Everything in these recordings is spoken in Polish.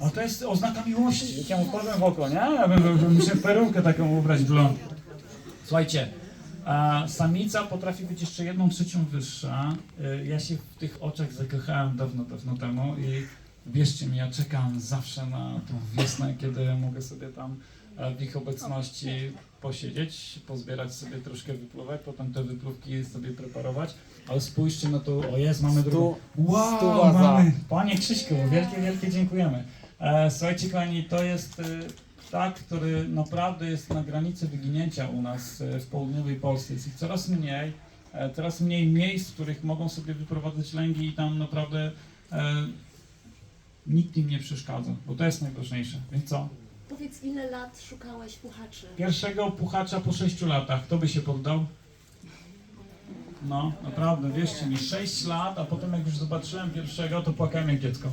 A to jest oznaka miłości. Jak ja mu powiem w oko, nie? Ja bym- bym- Muszę perukę taką ubrać blond. Słuchajcie, a samica potrafi być jeszcze jedną trzecią wyższa. Y, Ja się w tych oczach zakochałem dawno, dawno temu i wierzcie mi, ja czekam zawsze na tą wiosnę, kiedy mogę sobie tam w ich obecności posiedzieć, pozbierać sobie troszkę wypływek, potem te wypływki sobie preparować. Ale spójrzcie na to, o jest, mamy Stu- drugą. Wow, za. mamy. Panie Krzyśku, wielkie, wielkie dziękujemy. E, słuchajcie kochani, to jest e, ptak, który naprawdę jest na granicy wyginięcia u nas e, w południowej Polsce. Jest ich coraz mniej, e, coraz mniej miejsc, w których mogą sobie wyprowadzać lęgi i tam naprawdę e, nikt im nie przeszkadza, bo to jest najważniejsze. Więc co? Powiedz, ile lat szukałeś puchaczy? Pierwszego puchacza po 6 latach, kto by się poddał? No, naprawdę, wierzcie mi, 6 lat, a potem jak już zobaczyłem pierwszego, to płakałem jak dziecko.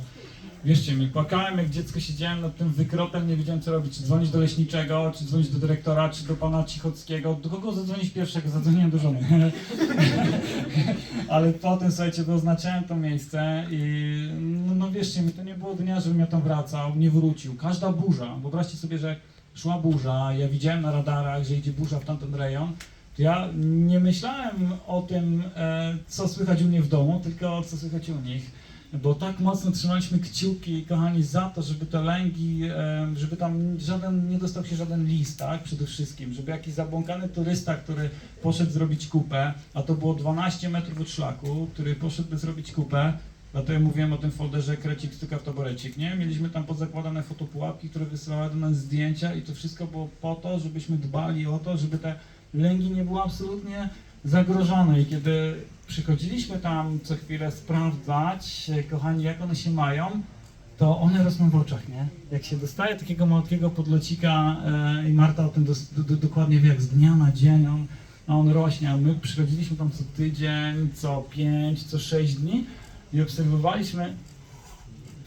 Wierzcie mi, płakałem jak dziecko, siedziałem nad tym wykrotem, nie wiedziałem co robić, czy dzwonić do leśniczego, czy dzwonić do dyrektora, czy do pana Cichockiego, do kogo zadzwonić pierwszego, zadzwoniłem do żony. Ale potem, słuchajcie, doznaczyłem to miejsce i no, no wierzcie mi, to nie było dnia, żebym ja tam wracał, nie wrócił. Każda burza, wyobraźcie sobie, że szła burza, ja widziałem na radarach, że idzie burza w tamten rejon, ja nie myślałem o tym, e, co słychać u mnie w domu, tylko co słychać u nich. Bo tak mocno trzymaliśmy kciuki, kochani, za to, żeby te lęgi, żeby tam żaden, nie dostał się żaden list, tak, przede wszystkim, żeby jakiś zabłąkany turysta, który poszedł zrobić kupę, a to było 12 metrów od szlaku, który poszedłby zrobić kupę, Dlatego ja mówiłem o tym folderze krecik, styka w taborecik, nie? Mieliśmy tam pozakładane fotopułapki, które wysyłały do nas zdjęcia i to wszystko było po to, żebyśmy dbali o to, żeby te lęgi nie były absolutnie zagrożone. I kiedy przychodziliśmy tam co chwilę sprawdzać, e, kochani, jak one się mają, to one rosną w oczach, nie? Jak się dostaje takiego malutkiego podlocika e, i Marta o tym do, do, dokładnie wie, jak z dnia na dzień on, on rośnie, a my przychodziliśmy tam co tydzień, co pięć, co sześć dni i obserwowaliśmy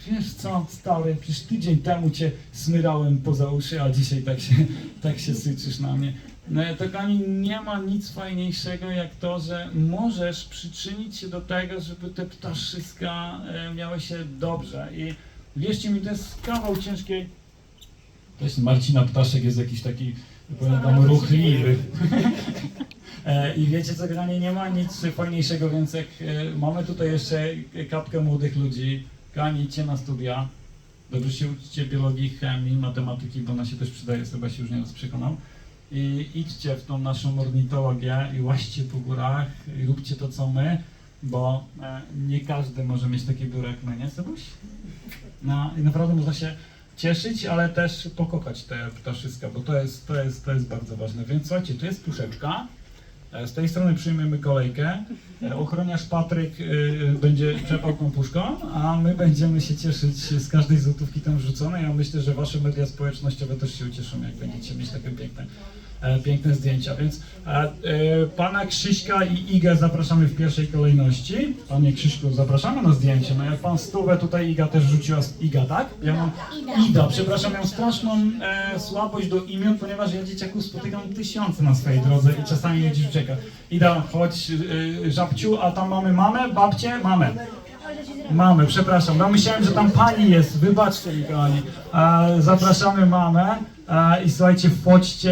Wiesz co, stary, przecież tydzień temu cię smyrałem poza uszy, a dzisiaj tak się, tak się syczysz na mnie. No to kochani, nie ma nic fajniejszego jak to, że możesz przyczynić się do tego, żeby te ptaszyska e, miały się dobrze. I wierzcie mi, to jest kawał ciężkiej... To jest Marcina Ptaszek jest jakiś taki, powiem wam, ruchliwy. E, I wiecie co, kochani, nie ma nic fajniejszego, więc jak e, mamy tutaj jeszcze kapkę młodych ludzi, kochani, idźcie na studia, dobrze się uczcie biologii, chemii, matematyki, bo ona się też przydaje, chyba się już nie raz przekonał. I idźcie w tą naszą ornitologię i łaźcie po górach i róbcie to, co my, bo e, nie każdy może mieć takie biuro jak my, nie, Sebuś? No i naprawdę można się cieszyć, ale też pokochać te ptaszyska, bo to jest, to jest, to jest bardzo ważne. Więc słuchajcie, tu jest puszeczka. E, Z tej strony przyjmiemy kolejkę. E, Ochroniarz Patryk y, będzie czepał tą puszką, a my będziemy się cieszyć z każdej złotówki tam wrzuconej. Ja myślę, że wasze media społecznościowe też się ucieszą, jak będziecie mieć takie piękne, e, piękne zdjęcia. Więc e, e, pana Krzyśka i Igę zapraszamy w pierwszej kolejności. Panie Krzyśku, zapraszamy na zdjęcie. No jak pan stówę tutaj Iga też rzuciła. Iga, tak? Ja mam Ida, przepraszam, miałem straszną e, słabość do imion, ponieważ ja dzieciaków spotykam tysiące na swojej drodze i czasami gdzieś ucieka. Ida, chodź, e, żabciu, a tam mamy mamę, babcię, mamę. Mamy, przepraszam, no myślałem, że tam pani jest, wybaczcie mi kochani. Zapraszamy mamę i słuchajcie, wchodźcie